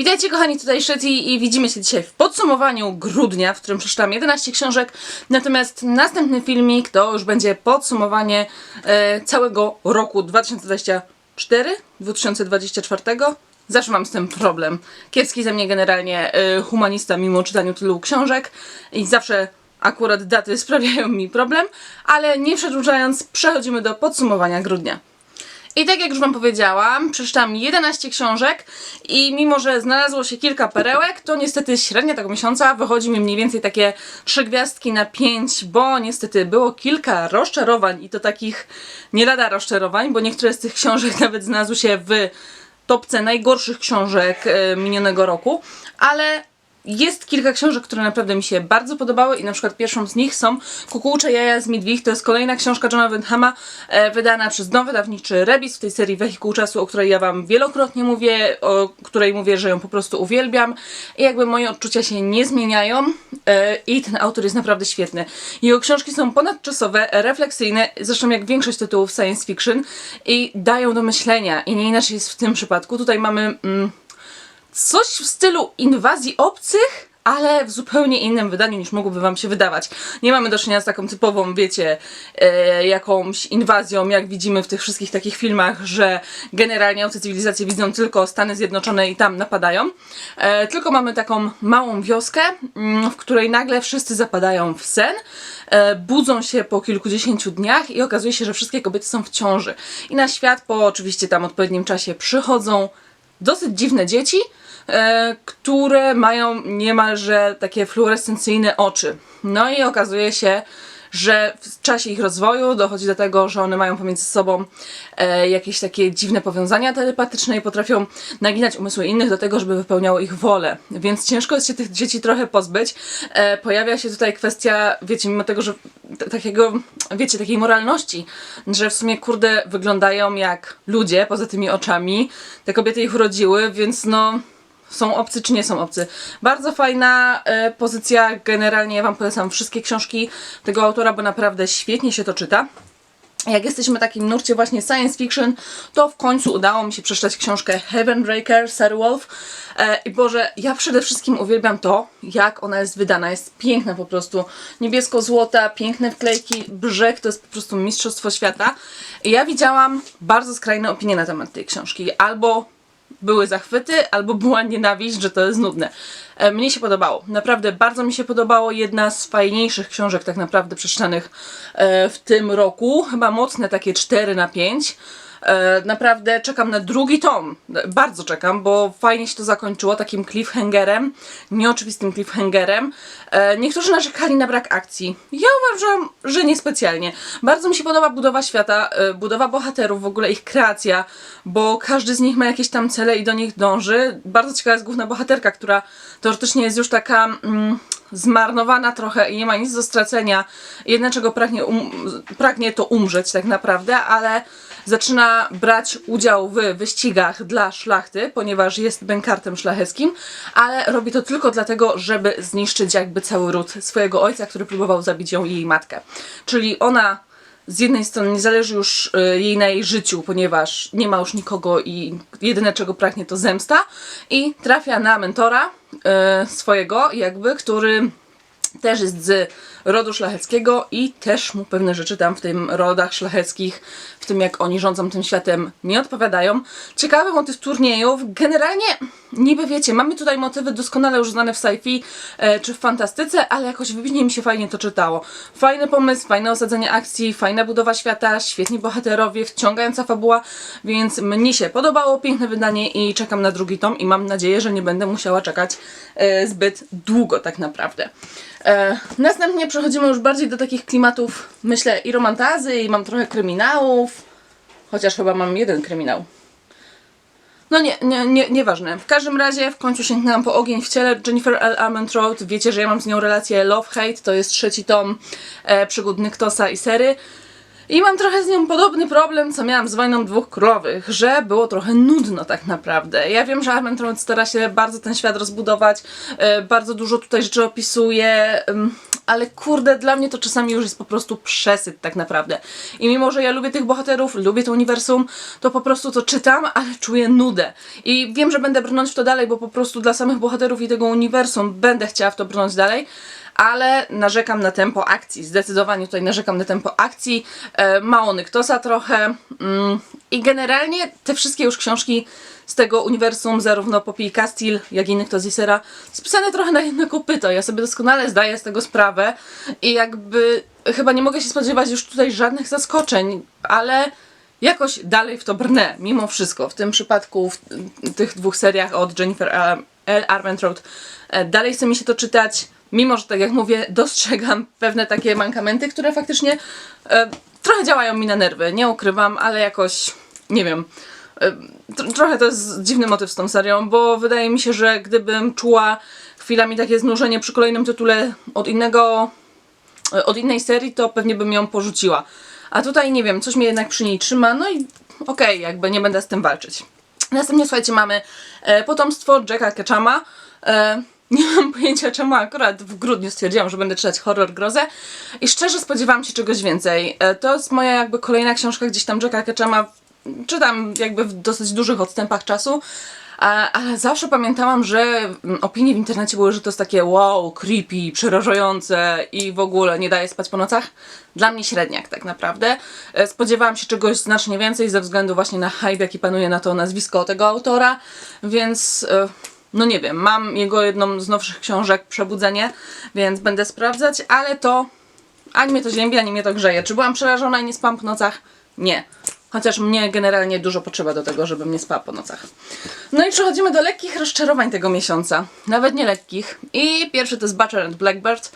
Witajcie kochani, tutaj Szeti i widzimy się dzisiaj w podsumowaniu grudnia, w którym przeczytałam 11 książek, natomiast następny filmik to już będzie podsumowanie e, całego roku 2024, 2024. Zawsze mam z tym problem. Kiepski ze mnie generalnie e, humanista mimo czytaniu tylu książek i zawsze akurat daty sprawiają mi problem, ale nie przedłużając, przechodzimy do podsumowania grudnia. I tak jak już Wam powiedziałam, przeczytałam 11 książek i mimo, że znalazło się kilka perełek, to niestety średnia tego miesiąca wychodzi mi mniej więcej takie 3 gwiazdki na 5, bo niestety było kilka rozczarowań i to takich nie lada rozczarowań, bo niektóre z tych książek nawet znalazły się w topce najgorszych książek e, minionego roku, ale jest kilka książek, które naprawdę mi się bardzo podobały i na przykład pierwszą z nich są Kukułcze jaja z Midwich. To jest kolejna książka Johna Wyndhama, e, wydana przez nowy wydawniczy Rebis w tej serii Wehikuł Czasu, o której ja Wam wielokrotnie mówię, o której mówię, że ją po prostu uwielbiam i jakby moje odczucia się nie zmieniają e, i ten autor jest naprawdę świetny. Jego książki są ponadczasowe, refleksyjne, zresztą jak większość tytułów science fiction i dają do myślenia i nie inaczej jest w tym przypadku. Tutaj mamy... Mm, coś w stylu inwazji obcych, ale w zupełnie innym wydaniu niż mogłoby wam się wydawać. Nie mamy do czynienia z taką typową, wiecie, e, jakąś inwazją, jak widzimy w tych wszystkich takich filmach, że generalnie obce cywilizacje widzą tylko Stany Zjednoczone i tam napadają. E, tylko mamy taką małą wioskę, mm, w której nagle wszyscy zapadają w sen, e, budzą się po kilkudziesięciu dniach i okazuje się, że wszystkie kobiety są w ciąży. I na świat po oczywiście tam odpowiednim czasie przychodzą dosyć dziwne dzieci, e, które mają niemalże takie fluorescencyjne oczy. No i okazuje się, że w czasie ich rozwoju dochodzi do tego, że one mają pomiędzy sobą e, jakieś takie dziwne powiązania telepatyczne i potrafią naginać umysły innych do tego, żeby wypełniało ich wolę. Więc ciężko jest się tych dzieci trochę pozbyć. E, pojawia się tutaj kwestia, wiecie, mimo tego, że takiego, wiecie, takiej moralności, że w sumie kurde wyglądają jak ludzie poza tymi oczami. Te kobiety ich urodziły, więc no są obcy czy nie są obcy. Bardzo fajna e, pozycja, generalnie ja Wam polecam wszystkie książki tego autora, bo naprawdę świetnie się to czyta. Jak jesteśmy w takim nurcie właśnie science fiction, to w końcu udało mi się przeczytać książkę Heavenbreaker, Sarah Wolf. E, I Boże, ja przede wszystkim uwielbiam to, jak ona jest wydana. Jest piękna po prostu. Niebiesko-złota, piękne wklejki, brzeg, to jest po prostu mistrzostwo świata. I ja widziałam bardzo skrajne opinie na temat tej książki. Albo były zachwyty, albo była nienawiść, że to jest nudne. E, Mnie się podobało. Naprawdę bardzo mi się podobało. Jedna z fajniejszych książek tak naprawdę przeczytanych e, w tym roku. Chyba mocne takie 4 na 5. E, Naprawdę czekam na drugi tom. Bardzo czekam, bo fajnie się to zakończyło takim cliffhangerem, nieoczywistym cliffhangerem. E, Niektórzy narzekali na brak akcji. Ja uważam, że niespecjalnie. Bardzo mi się podoba budowa świata, e, budowa bohaterów, w ogóle ich kreacja, bo każdy z nich ma jakieś tam cele i do nich dąży. Bardzo ciekawa jest główna bohaterka, która teoretycznie jest już taka. Mm, zmarnowana trochę i nie ma nic do stracenia. Jedyne czego pragnie, um, pragnie to umrzeć tak naprawdę, ale zaczyna brać udział w wyścigach dla szlachty, ponieważ jest bękartem szlacheckim, ale robi to tylko dlatego, żeby zniszczyć jakby cały ród swojego ojca, który próbował zabić ją i jej matkę. Czyli ona z jednej strony nie zależy już y, jej na jej życiu, ponieważ nie ma już nikogo i jedyne czego pragnie to zemsta i trafia na mentora y, swojego jakby, który też jest z rodu szlacheckiego i też mu pewne rzeczy tam w tym rodach szlacheckich, w tym jak oni rządzą tym światem, nie odpowiadają. Ciekawy motyw turniejów. Generalnie, niby wiecie, mamy tutaj motywy doskonale już znane w sci-fi e, czy w fantastyce, ale jakoś wybitnie mi się fajnie to czytało. Fajny pomysł, fajne osadzenie akcji, fajna budowa świata, świetni bohaterowie, wciągająca fabuła, więc mnie się podobało, piękne wydanie i czekam na drugi tom i mam nadzieję, że nie będę musiała czekać e, zbyt długo tak naprawdę. E, następnie przechodzimy już bardziej do takich klimatów, myślę, i romantazy, i mam trochę kryminałów. Chociaż chyba mam jeden kryminał. No nie, nie, nie, nieważne. W każdym razie w końcu sięgnęłam po ogień w ciele Jennifer L. Armentrout. Wiecie, że ja mam z nią relację Love-Hate, to jest trzeci tom e, przygód Nyktosa i Sery. I mam trochę z nią podobny problem, co miałam z Wojną Dwóch Królowych, że było trochę nudno tak naprawdę. Ja wiem, że Armentrout stara się bardzo ten świat rozbudować, e, bardzo dużo tutaj rzeczy opisuje, ym, ale kurde, dla mnie to czasami już jest po prostu przesyt tak naprawdę. I mimo, że ja lubię tych bohaterów, lubię to uniwersum, to po prostu to czytam, ale czuję nudę. I wiem, że będę brnąć w to dalej, bo po prostu dla samych bohaterów i tego uniwersum będę chciała w to brnąć dalej, ale narzekam na tempo akcji. Zdecydowanie tutaj narzekam na tempo akcji. E, mało Nyktosa trochę. Mm, I generalnie te wszystkie już książki z tego uniwersum, zarówno Poppy Castile, jak i Nyktos i Sera, spisane trochę na jedno kopyto. Ja sobie doskonale zdaję z tego sprawę i jakby chyba nie mogę się spodziewać już tutaj żadnych zaskoczeń, ale jakoś dalej w to brnę, mimo wszystko. W tym przypadku, w tych dwóch seriach od Jennifer L. L. Armentrout, e, dalej chce mi się to czytać, mimo że, tak jak mówię, dostrzegam pewne takie mankamenty, które faktycznie e, trochę działają mi na nerwy, nie ukrywam, ale jakoś, nie wiem, e, tr- trochę to jest dziwny motyw z tą serią, bo wydaje mi się, że gdybym czuła chwilami takie znużenie przy kolejnym tytule od innego od innej serii, to pewnie bym ją porzuciła. A tutaj nie wiem, coś mnie jednak przy niej trzyma, no i okej, jakby nie będę z tym walczyć. Następnie słuchajcie, mamy e, potomstwo Jacka Ketchama. E, nie mam pojęcia czemu akurat w grudniu stwierdziłam, że będę czytać horror grozę i szczerze spodziewałam się czegoś więcej. E, to jest moja jakby kolejna książka gdzieś tam Jacka Ketchama. Czytam jakby w dosyć dużych odstępach czasu, ale zawsze pamiętałam, że mm, opinie w internecie były, że to jest takie wow, creepy, przerażające i w ogóle nie daje spać po nocach. Dla mnie średniak tak naprawdę. E, Spodziewałam się czegoś znacznie więcej ze względu właśnie na hype, jaki panuje na to nazwisko tego autora, więc e, no nie wiem, mam jego jedną z nowszych książek, Przebudzenie, więc będę sprawdzać, ale to ani mnie to ziębi, ani mnie to grzeje. Czy byłam przerażona i nie spałam po nocach? Nie. Chociaż mnie generalnie dużo potrzeba do tego, żebym nie spała po nocach. No i przechodzimy do lekkich rozczarowań tego miesiąca. Nawet nie lekkich. I pierwszy to jest Butcher and Blackbird.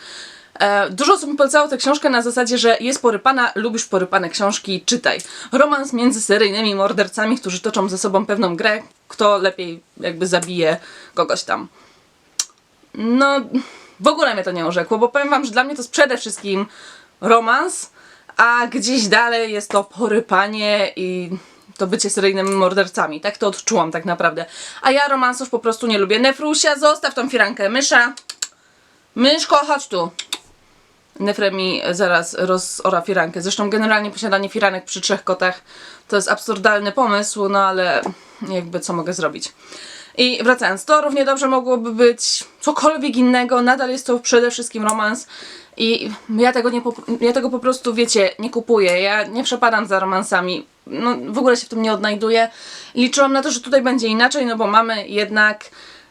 E, dużo osób mi polecało tę książkę na zasadzie, że jest porypana, lubisz porypane książki, czytaj. Romans między seryjnymi mordercami, którzy toczą ze sobą pewną grę, kto lepiej jakby zabije kogoś tam. No, w ogóle mnie to nie urzekło, bo powiem wam, że dla mnie to jest przede wszystkim romans, a gdzieś dalej jest to porypanie i to bycie seryjnymi mordercami. Tak to odczułam tak naprawdę. A ja romansów po prostu nie lubię. Nefrusia, zostaw tą firankę. Mysza, myszko, chodź tu. Nefre mi zaraz rozora firankę. Zresztą generalnie posiadanie firanek przy trzech kotach to jest absurdalny pomysł, no ale jakby co mogę zrobić. I wracając, to równie dobrze mogłoby być cokolwiek innego, nadal jest to przede wszystkim romans i ja tego, nie, ja tego po prostu, wiecie, nie kupuję, ja nie przepadam za romansami, no w ogóle się w tym nie odnajduję. Liczyłam na to, że tutaj będzie inaczej, no bo mamy jednak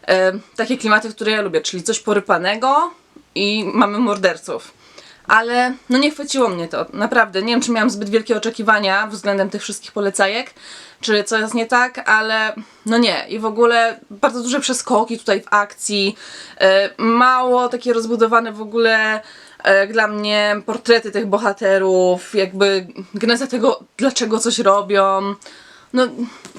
e, takie klimaty, które ja lubię, czyli coś porypanego i mamy morderców. Ale no nie chwyciło mnie to, naprawdę. Nie wiem, czy miałam zbyt wielkie oczekiwania względem tych wszystkich polecajek, czy co jest nie tak, ale no nie. I w ogóle bardzo duże przeskoki tutaj w akcji, e, mało takie rozbudowane w ogóle e, dla mnie portrety tych bohaterów, jakby geneza tego, dlaczego coś robią. No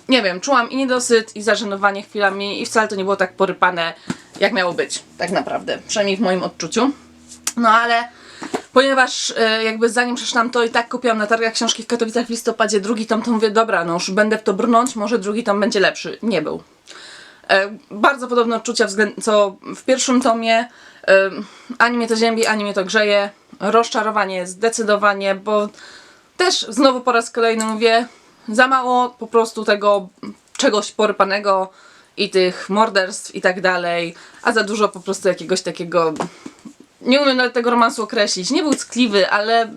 nie wiem, czułam i niedosyt, i zażenowanie chwilami, i wcale to nie było tak porypane, jak miało być, tak naprawdę. Przynajmniej w moim odczuciu. No ale ponieważ e, jakby zanim przeczytałam to i tak kupiłam na targach książki w Katowicach w listopadzie drugi tom, to mówię, dobra, no już będę w to brnąć, może drugi tom będzie lepszy. Nie był. E, bardzo podobne odczucia co w pierwszym tomie. E, ani mnie to ziębi, ani mnie to grzeje. Rozczarowanie zdecydowanie, bo też znowu po raz kolejny mówię, za mało po prostu tego czegoś porypanego i tych morderstw i tak dalej, a za dużo po prostu jakiegoś takiego nie umiem nawet tego romansu określić. Nie był ckliwy, ale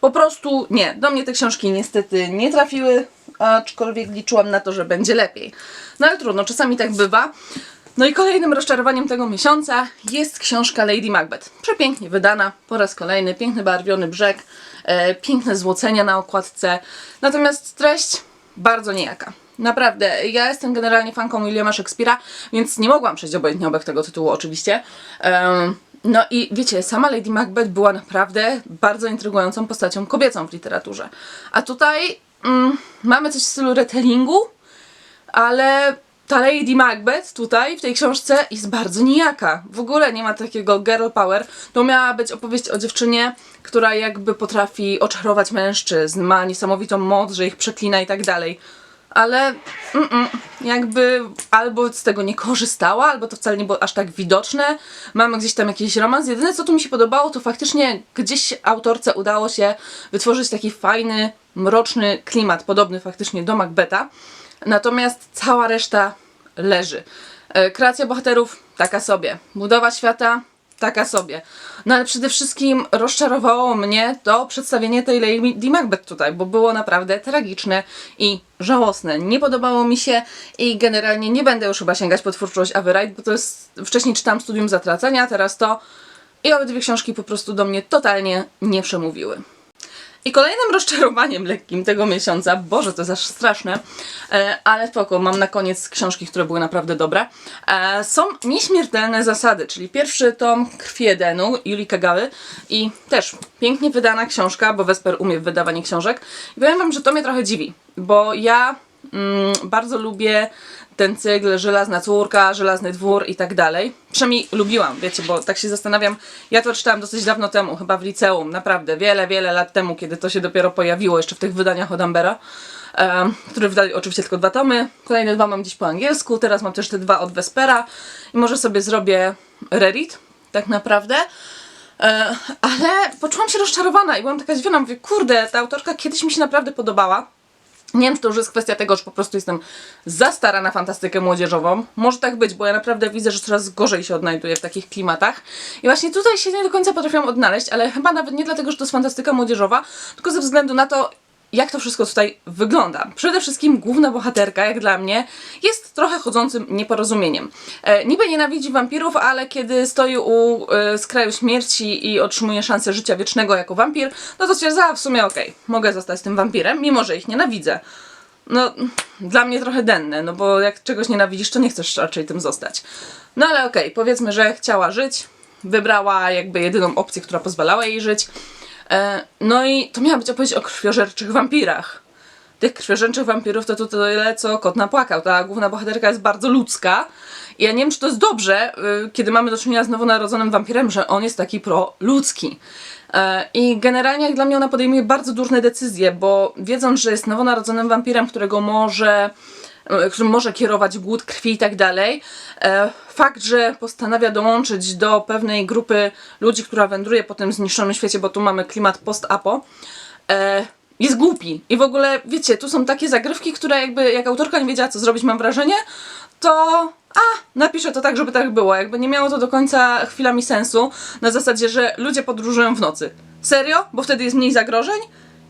po prostu nie. Do mnie te książki niestety nie trafiły, aczkolwiek liczyłam na to, że będzie lepiej. No ale trudno, czasami tak bywa. No i kolejnym rozczarowaniem tego miesiąca jest książka Lady Macbeth. Przepięknie wydana, po raz kolejny, piękny barwiony brzeg, e, piękne złocenia na okładce. Natomiast treść bardzo niejaka. Naprawdę, ja jestem generalnie fanką Williama Shakespeare'a, więc nie mogłam przejść obojętnie obok tego tytułu oczywiście. Em, no i wiecie, sama Lady Macbeth była naprawdę bardzo intrygującą postacią kobiecą w literaturze. A tutaj mm, mamy coś w stylu retellingu, ale ta Lady Macbeth tutaj w tej książce jest bardzo nijaka. W ogóle nie ma takiego girl power. To miała być opowieść o dziewczynie, która jakby potrafi oczarować mężczyzn, ma niesamowitą moc, że ich przeklina i tak dalej. Ale mm-mm, jakby albo z tego nie korzystała, albo to wcale nie było aż tak widoczne. Mamy gdzieś tam jakiś romans. Jedyne co tu mi się podobało, to faktycznie gdzieś autorce udało się wytworzyć taki fajny, mroczny klimat, podobny faktycznie do Macbeta. Natomiast cała reszta leży. E, Kreacja bohaterów taka sobie. Budowa świata taka sobie. No ale przede wszystkim rozczarowało mnie to przedstawienie tej Lady Macbeth tutaj, bo było naprawdę tragiczne i żałosne. Nie podobało mi się i generalnie nie będę już chyba sięgać po twórczość Wright, bo to jest... Wcześniej czytam Studium Zatracenia, teraz to i obydwie książki po prostu do mnie totalnie nie przemówiły. I kolejnym rozczarowaniem lekkim tego miesiąca, Boże, to jest aż straszne, e, ale spoko, mam na koniec książki, które były naprawdę dobre, e, są Nieśmiertelne Zasady, czyli pierwszy tom Krwi Edenu, Julii Kagały i też pięknie wydana książka, bo Wesper umie w wydawanie książek. I powiem wam, że to mnie trochę dziwi, bo ja mm, bardzo lubię ten cykl Żelazna Córka, Żelazny Dwór i tak dalej. Przynajmniej lubiłam, wiecie, bo tak się zastanawiam. Ja to czytałam dosyć dawno temu, chyba w liceum, naprawdę, wiele, wiele lat temu, kiedy to się dopiero pojawiło, jeszcze w tych wydaniach od Ambera, e, które wydali oczywiście tylko dwa tomy. Kolejne dwa mam gdzieś po angielsku, teraz mam też te dwa od Vespera i może sobie zrobię reread, tak naprawdę. E, ale poczułam się rozczarowana i byłam taka zdziwiona, mówię, kurde, ta autorka kiedyś mi się naprawdę podobała. Nie wiem, czy to już jest kwestia tego, że po prostu jestem za stara na fantastykę młodzieżową. Może tak być, bo ja naprawdę widzę, że coraz gorzej się odnajduję w takich klimatach. I właśnie tutaj się nie do końca potrafiłam odnaleźć, ale chyba nawet nie dlatego, że to jest fantastyka młodzieżowa, tylko ze względu na to, jak to wszystko tutaj wygląda. Przede wszystkim główna bohaterka, jak dla mnie, jest trochę chodzącym nieporozumieniem. E, niby nienawidzi wampirów, ale kiedy stoi u e, skraju śmierci i otrzymuje szansę życia wiecznego jako wampir, no to stwierdza, w sumie okej, mogę zostać tym wampirem, mimo że ich nienawidzę. No, dla mnie trochę denne, no bo jak czegoś nienawidzisz, to nie chcesz raczej tym zostać. No ale okej, powiedzmy, że chciała żyć, wybrała jakby jedyną opcję, która pozwalała jej żyć. E, no i to miała być opowieść o krwiożerczych wampirach. Tych krwiożerczych wampirów to tyle, co kot napłakał. Ta główna bohaterka jest bardzo ludzka. I ja nie wiem, czy to jest dobrze, y, kiedy mamy do czynienia z nowonarodzonym wampirem, że on jest taki pro-ludzki. E, I generalnie jak dla mnie ona podejmuje bardzo durne decyzje, bo wiedząc, że jest nowonarodzonym wampirem, którego może e, którym może kierować głód krwi i tak dalej. E, Fakt, że postanawia dołączyć do pewnej grupy ludzi, która wędruje po tym zniszczonym świecie, bo tu mamy klimat post-apo, e, jest głupi. I w ogóle, wiecie, tu są takie zagrywki, które jakby, jak autorka nie wiedziała, co zrobić, mam wrażenie, to a, napiszę to tak, żeby tak było. Jakby nie miało to do końca chwilami sensu, na zasadzie, że ludzie podróżują w nocy. Serio? Bo wtedy jest mniej zagrożeń?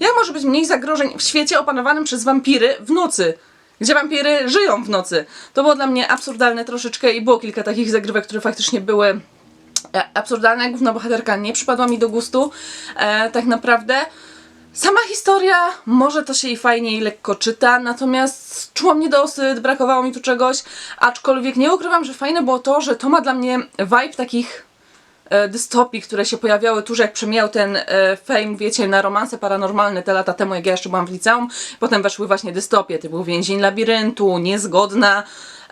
Jak może być mniej zagrożeń w świecie opanowanym przez wampiry w nocy? Gdzie wampiry żyją w nocy. To było dla mnie absurdalne troszeczkę i było kilka takich zagrywek, które faktycznie były e, absurdalne. Główna bohaterka nie przypadła mi do gustu, e, tak naprawdę. Sama historia, może to się jej fajnie i lekko czyta, natomiast czułam niedosyt, brakowało mi tu czegoś, aczkolwiek nie ukrywam, że fajne było to, że to ma dla mnie vibe takich dystopii, które się pojawiały tuż jak przemijał ten e, fame, wiecie, na romanse paranormalne te lata temu, jak ja jeszcze byłam w liceum. Potem weszły właśnie dystopie, typu Więzień Labiryntu, Niezgodna,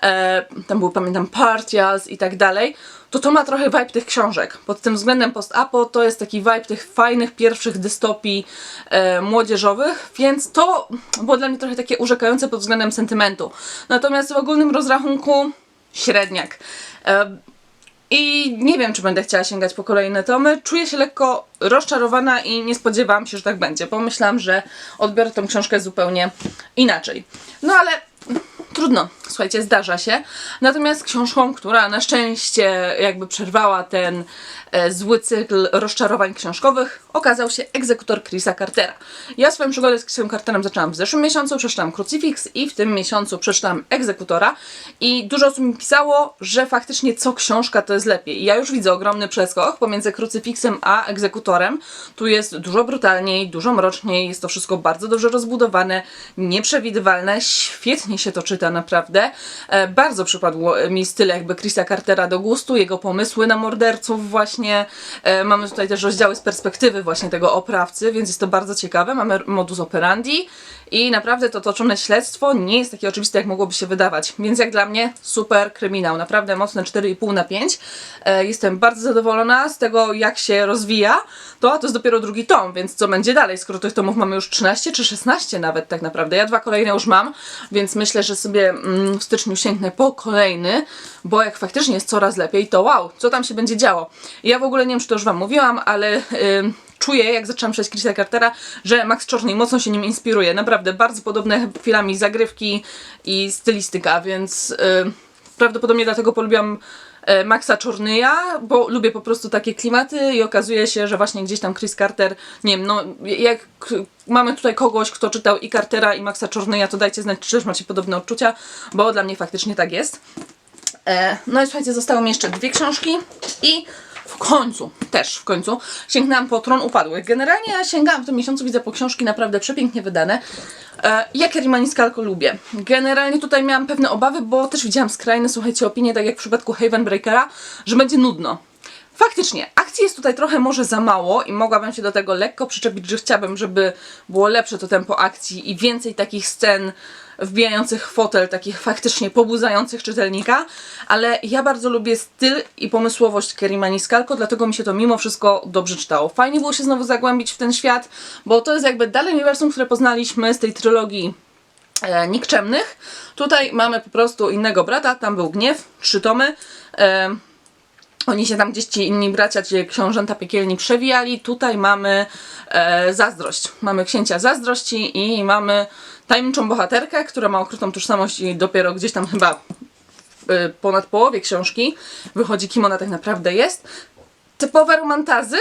e, tam był, pamiętam, Partials i tak dalej. To to ma trochę vibe tych książek. Pod tym względem post-apo to jest taki vibe tych fajnych pierwszych dystopii e, młodzieżowych, więc to było dla mnie trochę takie urzekające pod względem sentymentu. Natomiast w ogólnym rozrachunku średniak. E, i nie wiem, czy będę chciała sięgać po kolejne tomy. Czuję się lekko rozczarowana i nie spodziewałam się, że tak będzie. Pomyślałam, że odbiorę tą książkę zupełnie inaczej. No ale trudno, słuchajcie, zdarza się. Natomiast książką, która na szczęście jakby przerwała ten e, zły cykl rozczarowań książkowych, okazał się egzekutor Chrisa Cartera. Ja swoją przygodę z Chrisem Carterem zaczęłam w zeszłym miesiącu, przeczytałam Crucifix i w tym miesiącu przeczytałam Egzekutora i dużo osób mi pisało, że faktycznie co książka to jest lepiej. I ja już widzę ogromny przeskok pomiędzy Crucifixem a Egzekutorem. Tu jest dużo brutalniej, dużo mroczniej, jest to wszystko bardzo dobrze rozbudowane, nieprzewidywalne, świetnie się to naprawdę. E, bardzo przypadł mi styl jakby Chrisa Cartera do gustu, jego pomysły na morderców właśnie. E, mamy tutaj też rozdziały z perspektywy właśnie tego oprawcy, więc jest to bardzo ciekawe. Mamy modus operandi i naprawdę to toczone śledztwo nie jest takie oczywiste, jak mogłoby się wydawać. Więc jak dla mnie super kryminał, naprawdę mocne 4,5 na 5. E, jestem bardzo zadowolona z tego, jak się rozwija. To, a to jest dopiero drugi tom, więc co będzie dalej, skoro tych tomów mamy już 13 czy 16 nawet tak naprawdę. Ja dwa kolejne już mam, więc myślę, że sobie mm, w styczniu sięgnę po kolejny, bo jak faktycznie jest coraz lepiej, to wow, co tam się będzie działo. Ja w ogóle nie wiem, czy to już Wam mówiłam, ale... Ym, czuję, jak zaczęłam czytać Chrisa Cartera, że Max Czorny mocno się nim inspiruje. Naprawdę bardzo podobne chwilami zagrywki i stylistyka, więc y, prawdopodobnie dlatego polubiłam e, Maxa Czornyja, bo lubię po prostu takie klimaty i okazuje się, że właśnie gdzieś tam Chris Carter, nie wiem, no jak mamy tutaj kogoś, kto czytał i Cartera i Maxa Czornyja, to dajcie znać, czy też macie podobne odczucia, bo dla mnie faktycznie tak jest. E, no i słuchajcie, zostały mi jeszcze dwie książki i w końcu, też w końcu, sięgnęłam po Tron Upadłych. Generalnie ja sięgałam w tym miesiącu, widzę po książki naprawdę przepięknie wydane. E, ja Kerry Skalko lubię. Generalnie tutaj miałam pewne obawy, bo też widziałam skrajne, słuchajcie, opinie, tak jak w przypadku Haven Breakera, że będzie nudno. Faktycznie, akcji jest tutaj trochę może za mało i mogłabym się do tego lekko przyczepić, że chciałabym, żeby było lepsze to tempo akcji i więcej takich scen wbijających w fotel, takich faktycznie pobudzających czytelnika, ale ja bardzo lubię styl i pomysłowość Kerry Maniscalco, dlatego mi się to mimo wszystko dobrze czytało. Fajnie było się znowu zagłębić w ten świat, bo to jest jakby dalej uniwersum, które poznaliśmy z tej trylogii e, nikczemnych. Tutaj mamy po prostu innego brata, tam był gniew, trzy tomy. E, oni się tam gdzieś ci inni bracia, ci książęta piekielni przewijali. Tutaj mamy e, zazdrość. Mamy księcia zazdrości i mamy tajemniczą bohaterkę, która ma ukrytą tożsamość i dopiero gdzieś tam chyba e, ponad połowie książki wychodzi, kim ona tak naprawdę jest. Typowe romantazy,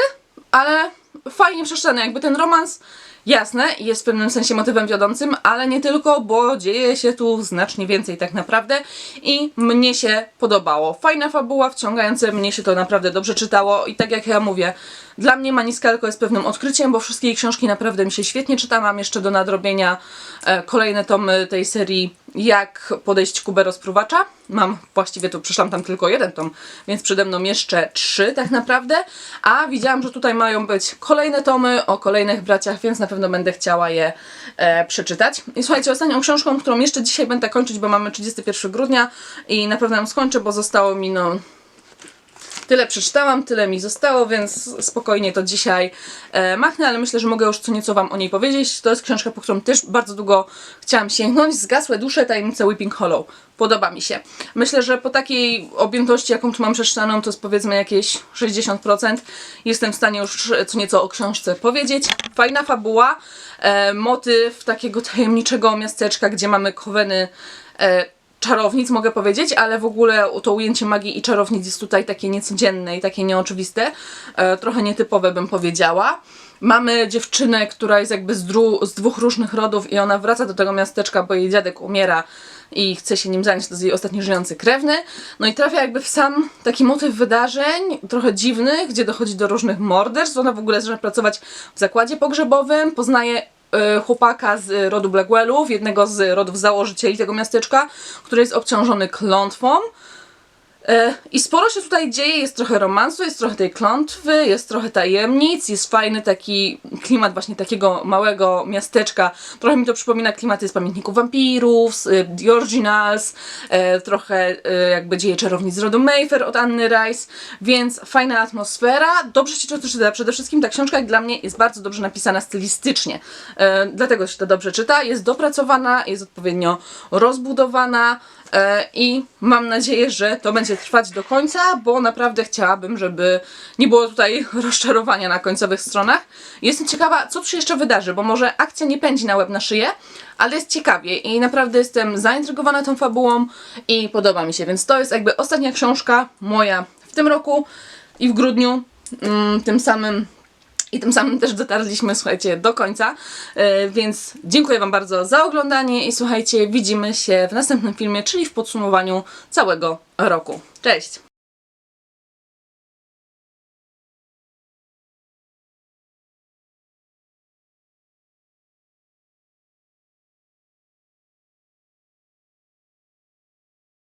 ale fajnie przeczytane. Jakby ten romans, jasne, jest w pewnym sensie motywem wiodącym, ale nie tylko, bo dzieje się tu znacznie więcej tak naprawdę i mnie się podobało. Fajna fabuła, wciągające, mnie się to naprawdę dobrze czytało i tak jak ja mówię, dla mnie Maniskalko jest pewnym odkryciem, bo wszystkie jej książki naprawdę mi się świetnie czyta. Mam jeszcze do nadrobienia e, kolejne tomy tej serii Jak podejść Kubę rozpruwacza. Mam właściwie tu przyszłam tam tylko jeden tom, więc przede mną jeszcze trzy tak naprawdę. A widziałam, że tutaj mają być kolejne tomy o kolejnych braciach, więc na pewno będę chciała je e, przeczytać. I słuchajcie, ostatnią książką, którą jeszcze dzisiaj będę kończyć, bo mamy 31 grudnia i na pewno ją skończę, bo zostało mi no Tyle przeczytałam, tyle mi zostało, więc spokojnie to dzisiaj e, machnę, ale myślę, że mogę już co nieco Wam o niej powiedzieć. To jest książka, po którą też bardzo długo chciałam sięgnąć. Zgasłe dusze, tajemnice Weeping Hollow. Podoba mi się. Myślę, że po takiej objętości, jaką tu mam przeczytaną, to jest powiedzmy jakieś 60%. Jestem w stanie już co nieco o książce powiedzieć. Fajna fabuła, e, motyw takiego tajemniczego miasteczka, gdzie mamy koweny e, czarownic, mogę powiedzieć, ale w ogóle to ujęcie magii i czarownic jest tutaj takie niecodzienne i takie nieoczywiste, e, trochę nietypowe bym powiedziała. Mamy dziewczynę, która jest jakby z, z dwóch różnych rodów i ona wraca do tego miasteczka, bo jej dziadek umiera i chce się nim zająć, to jest jej ostatni żyjący krewny. No i trafia jakby w sam taki motyw wydarzeń, trochę dziwny, gdzie dochodzi do różnych morderstw. Ona w ogóle zaczyna pracować w zakładzie pogrzebowym, poznaje chłopaka z rodu Blackwellów, jednego z rodów założycieli tego miasteczka, który jest obciążony klątwą. E, I sporo się tutaj dzieje, jest trochę romansu, jest trochę tej klątwy, jest trochę tajemnic, jest fajny taki klimat właśnie takiego małego miasteczka. Trochę mi to przypomina klimaty z Pamiętników Wampirów, z y, The Originals, e, trochę e, jakby dzieje czarownic z rodu Mayfair od Anny Rice, więc fajna atmosfera. Dobrze się to czyta. Przede wszystkim ta książka jak dla mnie jest bardzo dobrze napisana stylistycznie. Dlatego się to dobrze czyta. Jest dopracowana, jest odpowiednio rozbudowana. E, I mam nadzieję, że to będzie trwać do końca, bo naprawdę chciałabym, żeby nie było tutaj rozczarowania na końcowych stronach. Jestem ciekawa, co tu się jeszcze wydarzy, bo może akcja nie pędzi na łeb na szyję, ale jest ciekawie i naprawdę jestem zaintrygowana tą fabułą i podoba mi się, więc to jest jakby ostatnia książka moja w tym roku i w grudniu. Mm, tym samym i tym samym też dotarliśmy, słuchajcie, do końca. E, więc dziękuję Wam bardzo za oglądanie i słuchajcie, widzimy się w następnym filmie, czyli w podsumowaniu całego roku. Cześć!